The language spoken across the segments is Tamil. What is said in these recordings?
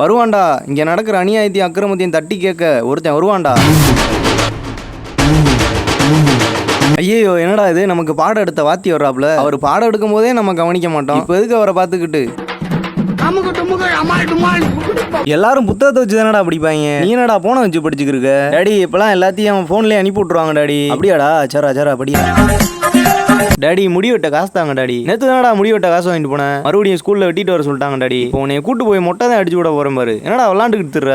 வருவான்டா. இங்க நடக்கிற அநியாயத்தையும் அக்கிரமத்தையும் தட்டி கேட்க ஒருத்தன் வருவான்டா. ஐயோ என்னடா இது? நமக்கு பாடம் எடுத்த வாத்தி வர்றாப்ல அவர் பாடம் எடுக்கும் போதே நம்ம கவனிக்க மாட்டோம். இப்போ எதுக்கு அவரை பார்த்துக்கிட்டு? எல்லாரும் புத்தகத்தை வச்சு தானடா படிப்பாங்க. நீ என்னடா போனை வச்சு படிச்சுக்கிருக்க டாடி இப்பெல்லாம் எல்லாத்தையும் அவன் போன்லயே அனுப்பி விட்டுருவாங்க டாடி. அப்படியாடா? சரா சரா படியா டாடி முடி வெட்ட காசு தாங்க டாடி. நேத்து தானடா முடி வெட்ட காசு வாங்கிட்டு போனேன். மறுபடியும் ஸ்கூல்ல வெட்டிட்டு வர சொல்லிட்டாங்க டாடி. இப்போ உன்னைய கூட்டு போய் மொட்டை தான் அடிச்சு விட போறேன் பாரு. என்னடா விளாண்டுக்கிட்டு திர்ற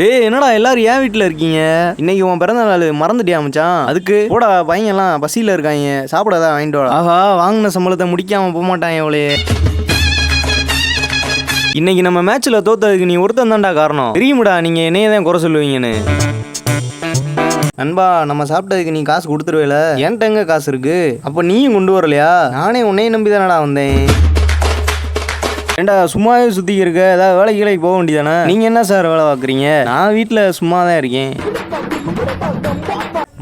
டேய் என்னடா எல்லாரும் ஏன் வீட்டில் இருக்கீங்க? இன்னைக்கு உன் பிறந்த நாள். மறந்துட்டியா மச்சான்? அதுக்கு போடா பையன் எல்லாம் பசியில் இருக்காங்க. சாப்பிடாதான் வாங்கிட்டு வாடா. ஆஹா வாங்கின சம்பளத்தை முடிக்காம போக மாட்டான் எவ்வளே இன்னைக்கு நம்ம மேட்ச்ல தோத்ததுக்கு நீ ஒருத்தன் தான்டா காரணம். தெரியுமுடா நீங்க என்னையே தான் குறை சொல்லுவீங்கன்னு. நண்பா நம்ம சாப்பிட்டதுக்கு நீ காசு கொடுத்துருவேல? என்கிட்ட எங்க காசு இருக்கு? அப்போ நீயும் கொண்டு வரலையா? நானே உன்னையும் நம்பி தானடா வந்தேன். ஏண்டா சும்மாவே சுத்தி இருக்க? ஏதாவது வேலைக்கு வேலைக்கு போக வேண்டியதானே? நீங்க என்ன சார் வேலை பார்க்குறீங்க? நான் வீட்டில் சும்மா தான் இருக்கேன்.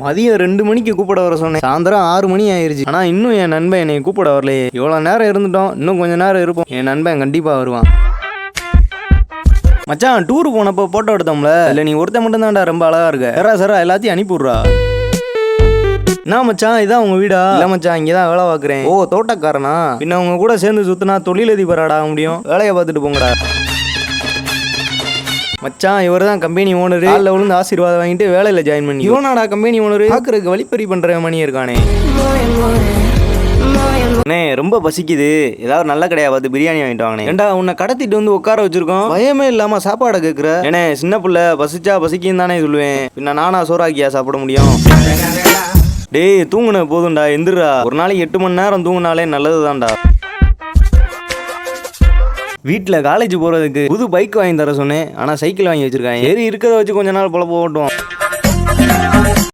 மதியம் ரெண்டு மணிக்கு கூப்பிட வர சொன்னேன். சாயந்தரம் ஆறு மணி ஆயிருச்சு. ஆனால் இன்னும் என் நண்பன் என்னை கூப்பிட வரலையே. இவ்வளோ நேரம் இருந்துட்டோம். இன்னும் கொஞ்ச நேரம் இருப்போம். என் நண்பன் கண்டிப்பாக வருவான். மச்சான் டூர் போனப்போ போட்டோ எடுத்தோம்ல. இல்ல நீ ஒருத்தன் மட்டும் தான்டா ரொம்ப அழகா இருக்க. சரா சரா எல்லாத்தையும் அனுப்பிவிட்றா. நான் என்ன மச்சான் இதான் உங்க வீடா? இல்ல மச்சான் இங்க தான் வேலை பார்க்குறேன். ஓ தோட்டக்காரனா? பின்ன உங்க கூட சேர்ந்து சுத்தினா தொழிலதிபராடா முடியும்? வேலையை பார்த்துட்டு போங்கடா. மச்சான் இவர் தான் கம்பெனி ஓனர் காலில் விழுந்து ஆசீர்வாதம் வாங்கிட்டு வேலையில் ஜாயின் பண்ணி இவனாடா கம்பெனி ஓனர் பார்க்குறதுக்கு வழிப்பறி பண்ணுற மணி இருக்கானே. அண்ணே ரொம்ப பசிக்குது. ஏதாவது நல்ல கடையா பார்த்து பிரியாணி வாங்கிட்டு வாங்கண்ணே. ஏண்டா உன்னை கடத்திட்டு வந்து உட்கார வச்சிருக்கோம்? பயமே இல்லாம சாப்பாடை கேட்குற. ஏனே சின்ன பிள்ளை பசிச்சா பசிக்குன்னு தானே சொல்லுவேன். பின்ன நானா சோறாக்கியா சாப்பிட முடியும்? டேய் தூங்குன போதும்டா எந்திரா ஒரு நாளைக்கு எட்டு மணி நேரம் தூங்குனாலே நல்லது தான்டா. வீட்டில் காலேஜ் போகிறதுக்கு புது பைக் வாங்கி தர சொன்னேன். ஆனால் சைக்கிள் வாங்கி வச்சிருக்காங்க. சரி இருக்கிறத வச்சு கொஞ்ச நாள் போல போகட்டும்